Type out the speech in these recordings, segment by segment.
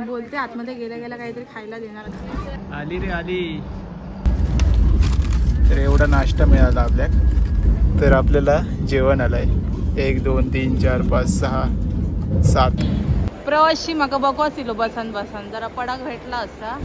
बोलते आतमध्ये गेल्या गेल्या काहीतरी खायला देणार? आली रे आली. तर एवढा नाश्ता मिळाला आपल्या. तर आपल्याला जेवण आलंय. एक दोन तीन चार पाच सहा सात. प्रवासी म्हाका बको आशिल्लो बसान बसान. जरा पडाक भेटला असता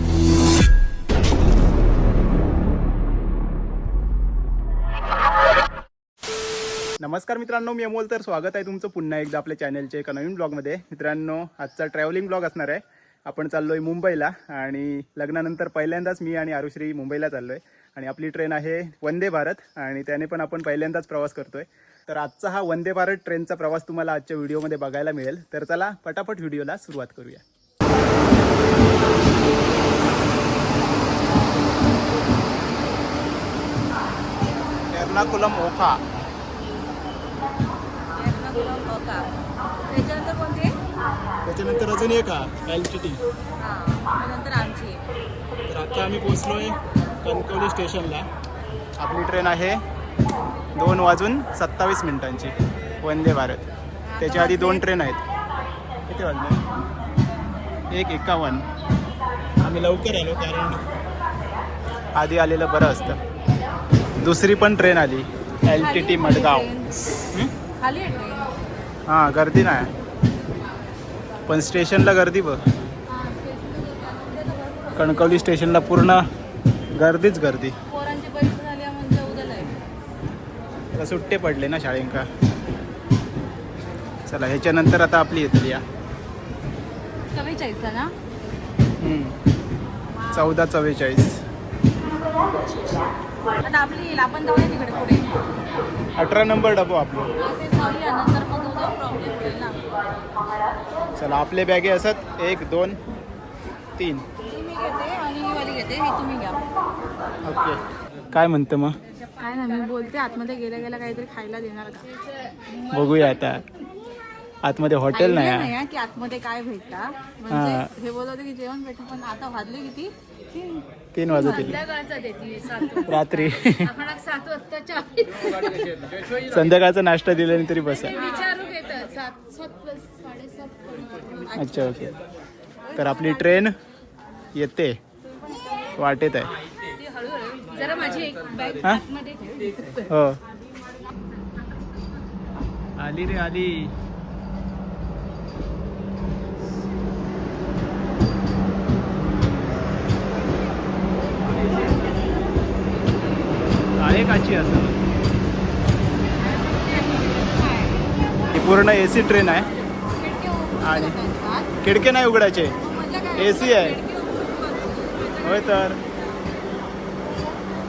नमस्कार मित्रांनो मी अमोल. तर स्वागत आहे तुमचं पुन्हा एकदा आपल्या चॅनलच्या एका नवीन ब्लॉगमध्ये मित्रांनो आजचा ट्रॅव्हलिंग ब्लॉग असणार आहे. आपण चाललो आहे मुंबईला आणि लग्नानंतर पहिल्यांदाच मी आणि आरुश्री मुंबईला चाललो आहे आणि आपली ट्रेन आहे वंदे भारत आणि त्याने पण आपण पहिल्यांदाच प्रवास करतोय. तर आजचा हा वंदे भारत ट्रेनचा प्रवास तुम्हाला आजच्या व्हिडिओमध्ये बघायला मिळेल. तर चला पटापट व्हिडिओला सुरुवात करूया. एर्नाकुलम ओखा. त्याच्यानंतर कोणते? त्याच्यानंतर अजून एक हा एल टी टी नंतर आमची. तर आता आम्ही पोचलोय कणकवली स्टेशनला. आपली ट्रेन आहे दोन वाजून सत्तावीस मिनिटांची. वंदे भारत. त्याच्या आधी दोन ट्रेन आहेत. किती वाजले? एक एकावन्न. आम्ही लवकर आलो कारण आधी आलेलं बरं असतं. दुसरी पण ट्रेन आली. L T T Madgaon. हं? आहे हां गर्दी नाही. पण स्टेशनला गर्दी बघ. कणकवली स्टेशनला पूर्ण गर्दीच गर्दी. म्हणजे सुट्टे पडले ना शाळेंका. चला ह्याच्यानंतर आता आपली येतली या. चौदा चव्वेचाळीस. अठरा नंबर डबो आपलं हा, ते जाऊया नंतर मग उद्या प्रॉब्लेम होईल ना चला आपले बॅगे असत एक दोन तीन. मी घेते आणि वाली घेते तुम्ही घ्या. ओके. काय म्हणतं मग? काय ना मी बोलते आतमध्ये गेल्या गेल्या काहीतरी खायला देणार का? बघूया आता. आतमध्ये हॉटेल नाही Idea आहे. नाही आहे. की आतमध्ये काय भेटता. हा. म्हणजे हे. बोलत होते की जेवण भेटतं पण आता वाजले किती? तीन. तीन वाजतील रात्री. सात वाजता संध्याकाळचा नाश्ता दिल्याने तरी बसा विचारू घेतात सात सात प्लस साडेसात अच्छा ओके. तर आपली ट्रेन येते. वाटेत आहे. हा? हो. आली रे आली. आहे काची असं? ही पूर्ण ए सी ट्रेन आहे. आणि-. खिडके नाही उघडायचे. काय? AC आहे. होय तर.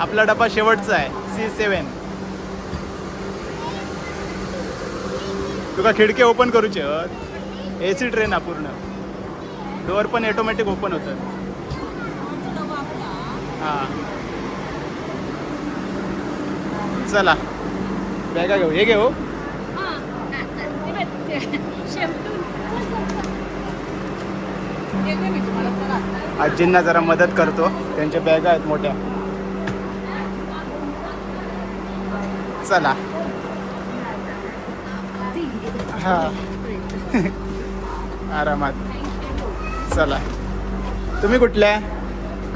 आपला डबा शेवटचा आहे. सी सेवन तुका खिडकी ओपन करूचे ए सी ट्रेन हा पूर्ण. डोअर पण ऑटोमॅटिक ओपन होतं. हां. चला. बॅगा घेऊ. हे घेऊ हा. ते बघ, ते शेमटून. देते मी तुम्हाला चला. आजींना जरा मदत करतो. त्यांच्या बॅगा आहेत मोठ्या. चला. हा. आरामात. चला. तुम्ही कुठल्या?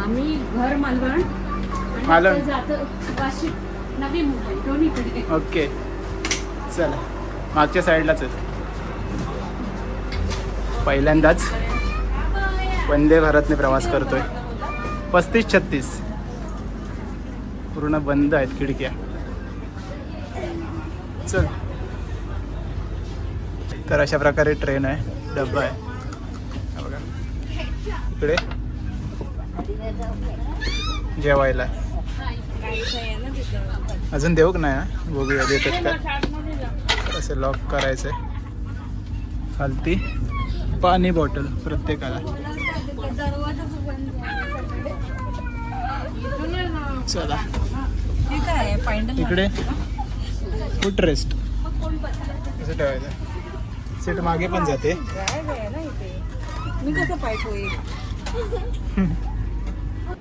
आम्ही घर मालवण. मालवण. नवी मुंबई दोन्हीकडे. ओके. चला. मागच्या साईडलाच पहिल्यांदाच. वंदे भारतने प्रवास करतोय. पस्तीस छत्तीस. पूर्ण बंद आहेत खिडक्या. चल. तर अशा प्रकारे ट्रेन आहे डब्बा आहे. बघा. इकडे. जेवायला. अजून देऊ का नाही हा? बघूया देतात का? असं लॉक करायचं आहे खालती पाणी बॉटल प्रत्येकाला. चला. आहे इकडे. फुट रेस्ट कसं ठेवायचं. सीट मागे पण जाते. मी कसं पाय होईल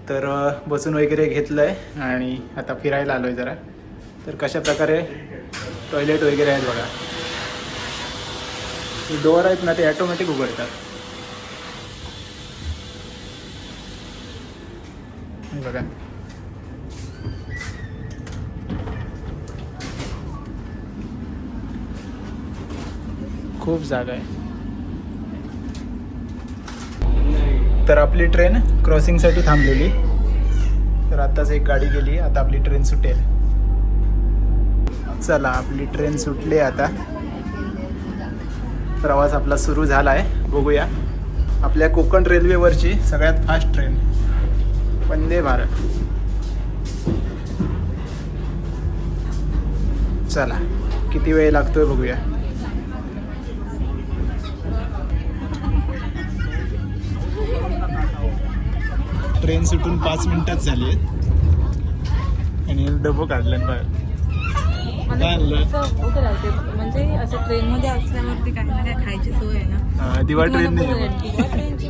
तर बसून वगैरे घेतलंय आणि आता फिरायला आलोय जरा. तर कशा प्रकारे टॉयलेट वगैरे आहेत बघा. डोअर आहेत ना ते ॲटोमॅटिक उघडतात. बघा खूप जागा आहे. तर आपली ट्रेन क्रॉसिंगसाठी थांबलेली. तर आत्ताच एक गाडी गेली आता आपली ट्रेन सुटेल. चला आपली ट्रेन सुटली आता. प्रवास आपला सुरू झाला आहे बघूया. आपल्या कोकण रेल्वेवरची सगळ्यात फास्ट ट्रेन वंदे भारत. चला किती वेळ लागतोय बघूया. ट्रेन सुटून पाच मिनिटात झाली आणि डबो काढलं बाहेर? असं म्हणजे असं ट्रेनमध्ये असल्यावरती काही ना काही खायची सोय आहे ना. दिवा ट्रेन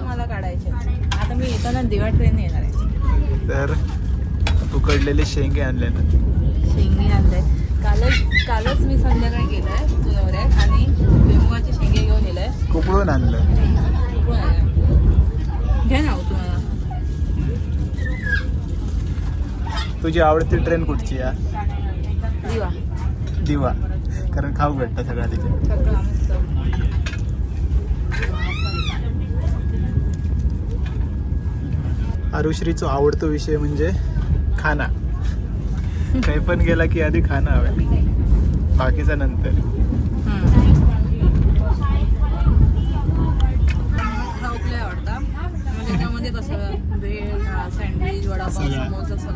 मला काढायची. आता मी येताना दिवा ट्रेन येणार आहे. तर उकडलेले शेंगे आणले ना. शेंगे आणले. कालच कालच मी संध्याकाळी गेलोय तुझ्यावर आणि भुईमुगाचे शेंगे घेऊन येलोय कुपळून आणलं? घे ना हो तुम्हाला. तुझी आवडती ट्रेन कुठची या? दिवा. दिवा. कारण खाऊ भेटतं सगळं तिथे सगळं मस्त आरुश्रीचा आवडतो विषय म्हणजे खाना. काही पण गेला की आधी खाणं हवं. बाकीचा नंतर.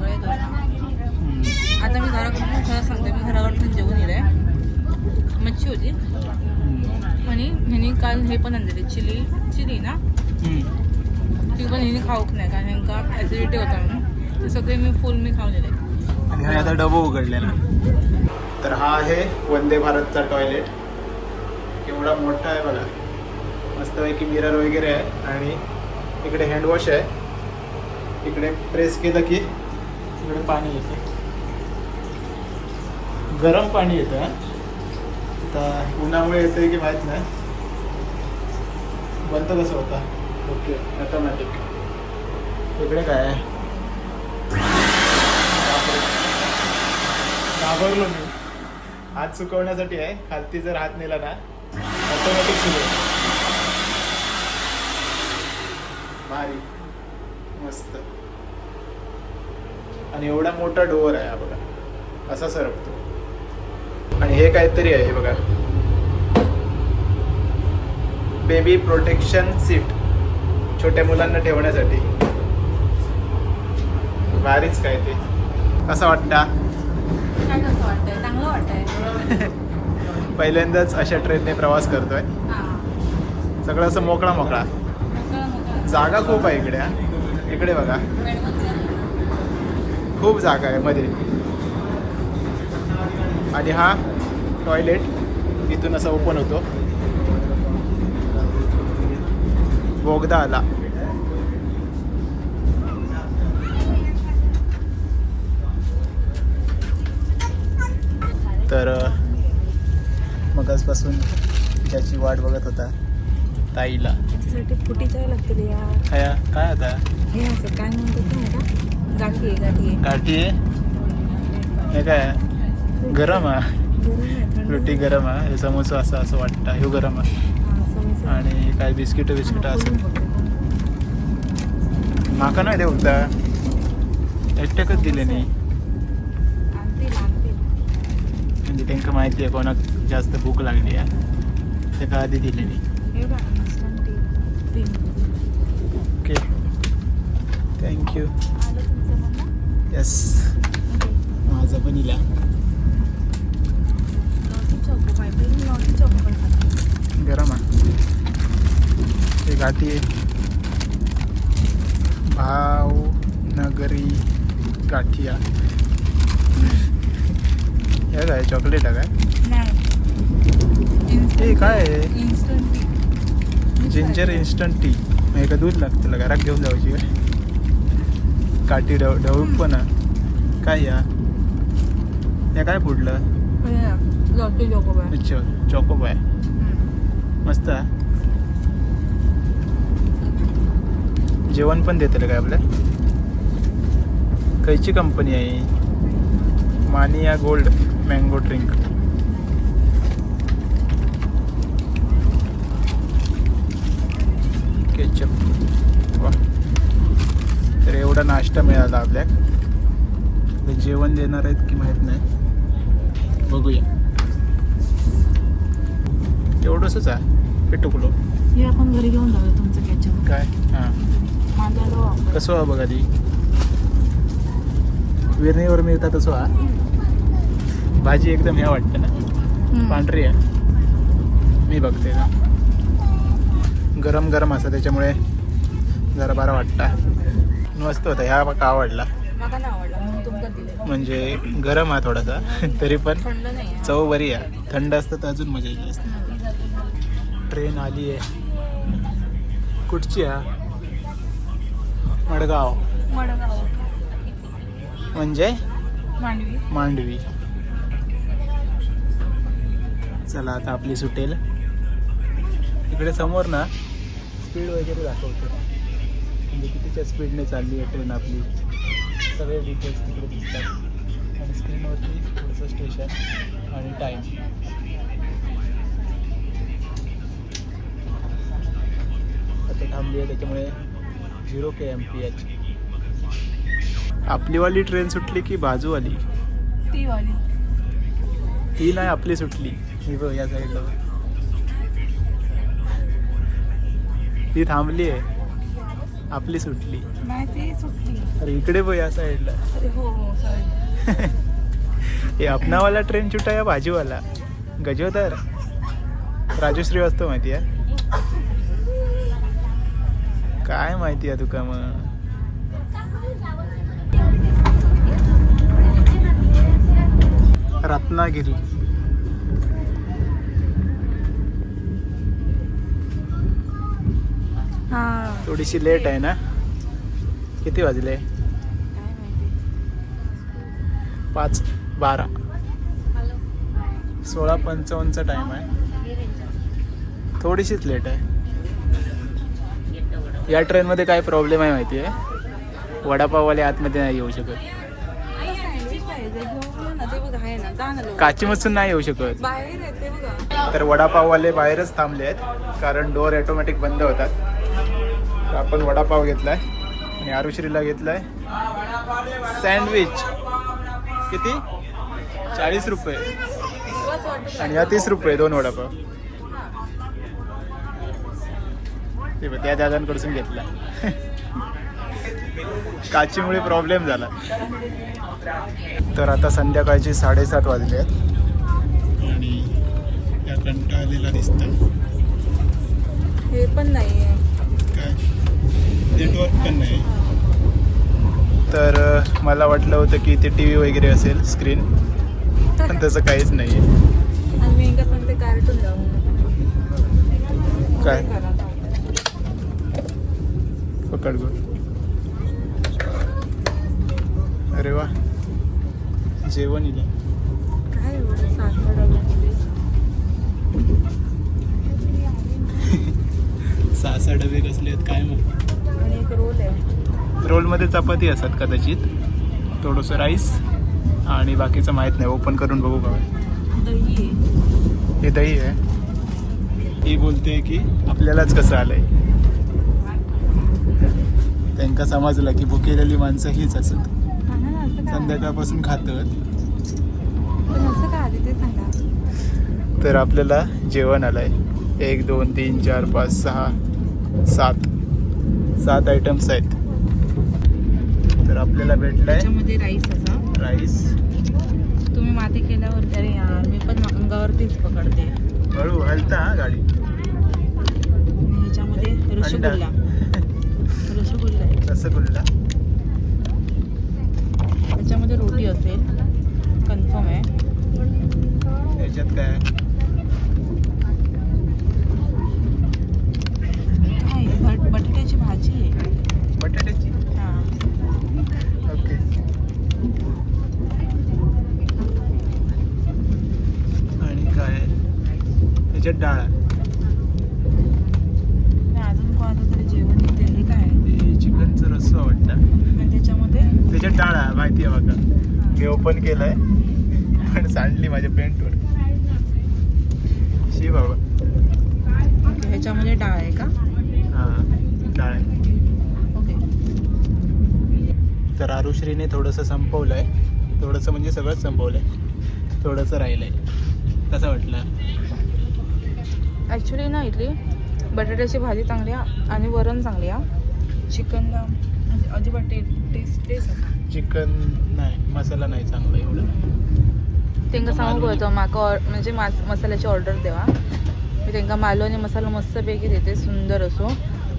येतं. आता मी घराकडून खरं सांगते मी घराकडून जेवून येले मच्छी होती आणि ह्यानी काल हे पण आणलेले चिली चिली ना? ती पण हिने खाऊक नाही कारण ह्यांका ॲसिडिटी होता म्हणून ते सगळे मी फुल मी खाऊन दिले आणि हा आता डबो उघडले ना. तर हा आहे वंदे भारतचा टॉयलेट एवढा मोठा आहे बघा. मस्तपैकी मिरर वगैरे आहे आणि इकडे हँडवॉश आहे. इकडे प्रेस केलं की इकडे पाणी येते. गरम पाणी येतं आता उन्हामुळे येतं की माहीत नाही. बंद कसं होता? ओके ऑटोमॅटिक इकडे काय आहे. घाबरलो मी. हात सुकवण्यासाठी आहे. खालती जर हात नेला ना ऑटोमॅटिक सुरू. भारी. मस्त. आणि एवढा मोठा डोअर आहे हा बघा. असा सरकतो. आणि हे काहीतरी आहे हे बघा. बेबी प्रोटेक्शन सीट छोट्या मुलांना ठेवण्यासाठी. भारीच काय ते. कसं वाटतं? पहिल्यांदाच अशा ट्रेनने प्रवास करतोय. हां. सगळं असं मोकळा मोकळा. जागा खूप आहे इकडे. इकडे बघा. खूप जागा आहे मध्ये. आणि हा टॉयलेट इथून असा ओपन होतो. बोगदा आला तर मगासपासून त्याची वाट बघत होता ताईला. त्याच्यासाठी फुटी चाय लागतील या. काय काय आता? हे असं काय म्हणतात गाठी आहे गाठी आहे. काठी आहे? हे काय? गरम आहे? रोटी गरम आहे? समोसा असं असं वाटतं. हे गरम आहे. आणि काय बिस्किट बिस्किट असेल. माका नाही देऊता एकट्याकच दिले नाही म्हणजे त्यांना माहिती आहे कोणाक जास्त भूक लागली आहे ते का आधी दिले नाही. Okay thank you? येस. माझं पण इला गरम आहे गाठी आहे. भावनगरी गाठिया हे काय चॉकलेट आहे काय? नाही. हे काय? जिंजर इन्स्टंट टी मग एका दूध लागतं घरात घेऊन जायची काय? काठी ढव ढवूक पण. काय या? या काय पुढलं? अच्छा चॉकोब आहे मस्त आहे. जेवण पण देते काय आपल्या? खयची कंपनी आहे मानिया गोल्ड मँगो ड्रिंक केचप. वा. तर एवढा नाश्ता मिळाला आपल्याक. जेवण देणार आहेत की माहीत नाही. बघूया. एवढंच आहे? पेटुकलो हे आपण घरी घेऊन जाऊया तुमचं कॅचअप काय? हां. कसं हा बघा ती विरणीवर मिळतात तसं हा भाजी एकदम ह्या वाटतं ना. पांढरी आहे. मी बघते ना. गरम गरम असं त्याच्यामुळे जरा बरा वाटतं. मस्त होता. ह्या का आवडला. म्हणजे गरम आहे थोडासा. तरी पण आहे. चव बरी आहे. थंड असतं तर अजून मजा येईल असते ट्रेन आली आहे. कुठची आहे? मडगाव. मडगाव. म्हणजे? मांडवी. मांडवी. चला आता आपली सुटेल. इकडे समोर ना स्पीड वगैरे दाखवते. म्हणजे कितीच्या स्पीडने चालली आहे ट्रेन आपली. सगळे डिटेल्स तिकडे दिसतात. आणि स्क्रीनवरती पुढचं स्टेशन आणि टाईम आता थांबली आहे त्याच्यामुळे zero K M P H. आपलीवाली train सुटली की बाजूवाली? ती वाली ती नाही आपली सुटली. ही बघ या साईडला. ती थांबली आहे. आपली सुटली. नाही ती सुटली. अरे इकडे बघ या साईडला अरे हो हो हे अपनावाला ट्रेन छुटा या बाजूवाला? गजोदर? राजू श्रीवास्तव माहिती आहे काय माहिती आहे तुका मग? रत्नागिरी हा. थोडीशी लेट आहे ना? किती वाजले? पाच बारा. सोळा पंचावन्नचा टाईम आहे. थोडीशीच लेट आहे. या ट्रेनमध्ये काय प्रॉब्लेम आहे माहिती आहे वडापाववाले आतमध्ये नाही येऊ शकत. मला काचीमधून नाही येऊ शकत. तर वडापाववाले बाहेरच थांबले आहेत कारण डोअर ऑटोमॅटिक बंद होतात. तर आपण वडापाव घेतलाय आणि आरुश्रीला घेतलाय. सँडविच किती? चाळीस रुपये. आणि या तीस रुपये दोन वडापाव. ते त्या दादांकडून घेतला. काचीमुळे प्रॉब्लेम झाला. तर आता संध्याकाळचे साडेसात वाजले आहेत. आणि या कंटाळलेला दिसत हे पण नाही काय? नेटवर्क पण नाही तर मला वाटलं होतं की ते टी व्ही वगैरे असेल स्क्रीन पण तसं काहीच नाही आहे काय? पकड गो. अरे वा. जेवण इला. सहा सहा डबे कसले आहेत काय मग रोल आहे. रोलमध्ये चपाती असतात कदाचित. थोडंसं राईस आणि बाकीचं माहीत नाही. ओपन करून बघू का हे दही आहे. ही बोलते की आपल्यालाच कसं आलंय. त्यांका समजलं की भुकेलेली माणसं हीच असत. संध्याकाळपासून खातात. तर आपल्याला जेवण आलंय. एक दोन तीन चार पाच सहा सात. सात आयटम्स आहेत. तर आपल्याला भेटलाय त्याच्यामध्ये राईस असा. राईस तुम्ही माती केल्यावर अरे यार मी पण अंगावरतीच पकडते. हळू हलता गाडी. आणि ह्याच्यामध्ये रसगुल्ला रसगुल्ला त्याच्यामध्ये रोटी असेल. कन्फर्म आहे. याच्यात काय? बटाट्याची भाजी आहे. बटाट्याची? हां. ओके. आणि काय? त्याच्यात डाळ आहे. आणि अजून कोणाचं तरी जेवण येते हे काय आहे? ते चिकनचं रस्सा वाटतं आणि त्याच्यामध्ये त्याच्यात डाळ आहे माहिती आहे बघा. मी ओपन केलंय. पण सांडली माझ्या पेंटवर शी बाबा. ओके ह्याच्यामध्ये डाळ आहे का? हा डाळ ओके. तर आरुश्रीने थोडंसं संपवलंय. थोडंसं म्हणजे सगळंच संपवलंय. थोडंसं राहिलंय. कसं वाटलं? ॲक्च्युली ना इथली बटाट्याची भाजी चांगली आहे आणि वरण चांगली आहे. चिकनला म्हणजे अजिबात टे टेस्ट टेस्ट असा. चिकन नाही मसाला नाही चांगला एवढं. तेंका सांगू होतं म्हाका ऑर- म्हणजे मास मसाल्याची ऑर्डर देवा. मी तेंका मालो आणि मसाला मस्तपैकी देते सुंदर असो.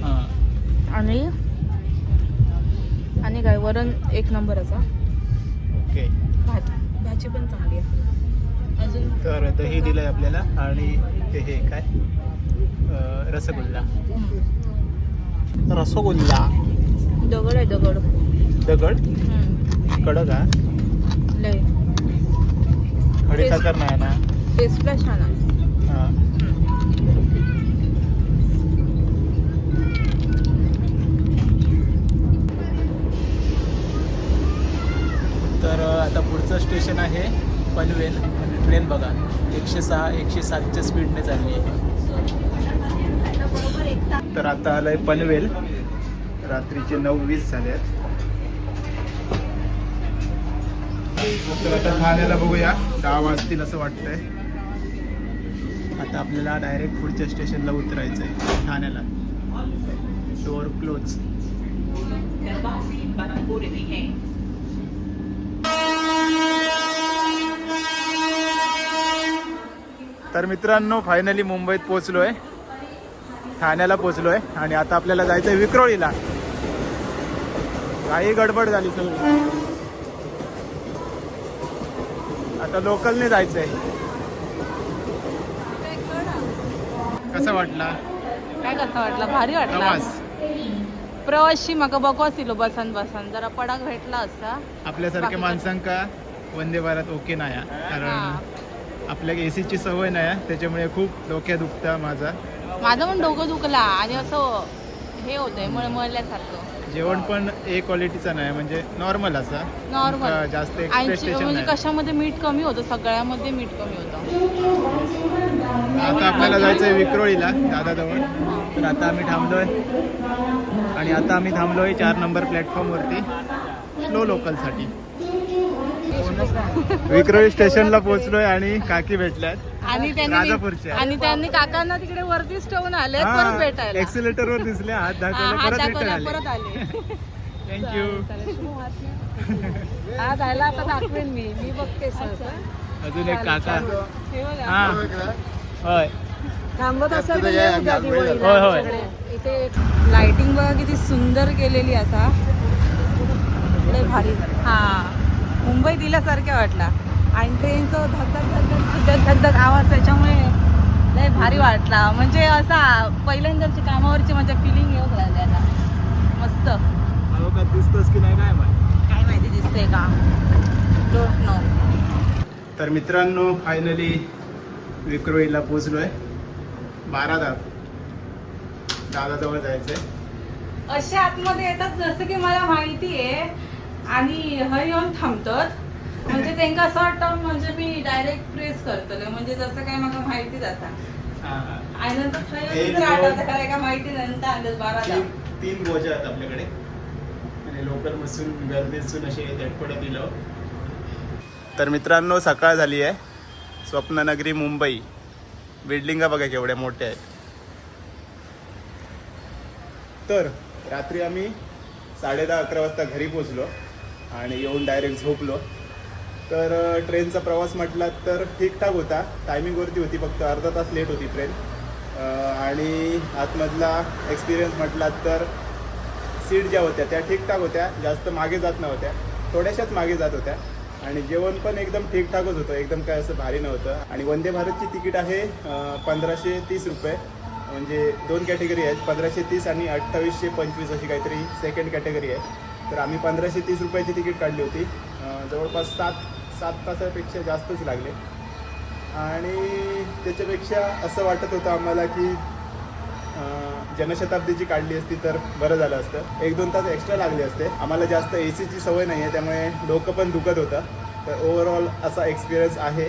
हां. आणि आणि काय वरण एक नंबर असा. ओके. भात भाजी पण चांगली आहे. अजून? तर दही दिलंय आपल्याला आणि ते हे काय? रसगुल्ला. रसगुल्ला दगड आहे दगड. दगड. कडक हा लय. खडी साखर नाही ना? टेस्टला छान आहे हां. तर अं, आता पुढचं स्टेशन आहे पनवेल. ट्रेन बघा. एकशे सहा एकशे सातच्या स्पीडने चालली आहे. तर आता आलंय पनवेल. रात्रीचे नऊ वीस झाले आहेत तर आता ठाण्याला बघूया. दहा वाजतील असं वाटतंय. आता आपल्याला डायरेक्ट पुढच्या स्टेशनला उतरायचं आहे ठाण्याला. डोअर क्लोज तर मित्रांनो फायनली मुंबईत पोहोचलोय. ठाण्याला पोहोचलोय आणि आता आपल्याला जायचं आहे विक्रोळीला. काही गडबड झाली सगळी. आता लोकलने जायचंय. कसं वाटला? काय कसं वाटलं? भारी वाटलं. प्रवास. प्रवासी म्हाका बकवास इलो बसन बसन. जरा पडाक भेटला असता. आपल्यासारख्या बाकी- माणसांका वंदे भारत ओके नाही हा. कारण आपल्या एसीची सवय नाही हा. त्याच्यामुळे खूप डोक्यात दुखता माझा. माझं पण डोकं दुखला आणि असं हे होतंय मळमळल्यासारखं. जेवण पण ए क्वालिटीचा नाही म्हणजे नॉर्मल असा. नॉर्मल जास्त म्हणजे नाही? कशामध्ये मीठ कमी होतं सगळ्यामध्ये मीठ कमी होतं. आता आपल्याला जायचंय विक्रोळीला दादाजवळ. तर आता आम्ही थांबलोय. आणि आता आम्ही थांबलोय चार नंबर प्लॅटफॉर्मवरती स्लो लोकलसाठी विक्रोळी स्टेशनला पोहोचलोय आणि काकी भेटल्यात. आणि त्यांनी राजापूरच्या. आणि त्यांनी काकांना तिकडे वरतीच ठेवून आले परत भेटायला. एक्सिलेटर वर दिसले हात हा, दाखवले हात परत रिटर्न दाखवला, आले. परत आले. थँक्यू हा जायला आता दाखवेन मी. मी बघते सहसा. अजून एक काका. हे बघा. हा. होय. थांबत असेल तर ये उद्या दिवाळीला होय, होय. आमच्याकडे. इथे लाइटिंग बघा किती सुंदर केलेली आता. लय भारी. हा. मुंबई दिल्यासारख्या वाटला. आणि ट्रेनचं धगधग धगधग धगधग धगधग आवाज त्याच्यामुळे लय भारी वाटला. म्हणजे असा पहिल्यांदाची कामावरची माझ्या फिलिंग येऊ लागली आता. मस्त. अहो का नाही काय माहिती? काय माहिती दिसतंय का? डोंट नो तर मित्रांनो फायनली विक्रोळीला पोचलोय बारा दा दादाजवळ जायचंय. असे आतमध्ये येतात जसं की मला माहिती आहे आणि हय येऊन थांबतात. म्हणजे त्यांना असं वाटतं म्हणजे मी डायरेक्ट प्रेस करतले म्हणजे जसं काय मला माहितीच हा, हा. आणि नंतर तर दोन, आठवतं काय माहिती नंतर अंदाज बारा तीन गोजा आहेत आपल्याकडे. आणि लोकल बसून गर्दीतून असे झटपट दिलं तर मित्रांनो सकाळ झाली आहे. स्वप्ननगरी मुंबई. बिल्डिंगा बघा केवढ्या मोठ्या आहेत. तर रात्री आम्ही साडे दहा अकरा वाजता घरी पोचलो आणि येऊन डायरेक्ट झोपलो. तर ट्रेनचा प्रवास म्हटला तर ठीकठाक होता. टायमिंगवरती होती फक्त अर्धा तास लेट होती ट्रेन आणि आतमधला एक्सपिरियन्स म्हटला तर सीट ज्या होत्या त्या ठीकठाक होत्या. जास्त मागे जात नव्हत्या. थोड्याशाच मागे जात होत्या. आणि जेवण पण एकदम ठीकठाकच होतं. एकदम काय असं भारी नव्हतं. आणि वंदे भारतची तिकीट आहे पंधराशे तीस रुपये. म्हणजे दोन कॅटेगरी आहेत. पंधराशे तीस आणि अठ्ठावीसशे पंचवीस अशी काहीतरी सेकंड कॅटेगरी आहे. तर आम्ही पंधराशे तीस रुपयाची तिकीट काढली होती. जवळपास सात सात तासापेक्षा जास्तच लागले. आणि त्याच्यापेक्षा असं वाटत होतं आम्हाला की जनशताब्दीची काढली असती तर बरं झालं असतं. एक दोन तास एक्स्ट्रा लागले असते. आम्हाला जास्त ए सीची सवय नाही आहे त्यामुळे डोकं पण दुखत होतं. तर ओव्हरऑल असा एक्सपिरियन्स आहे.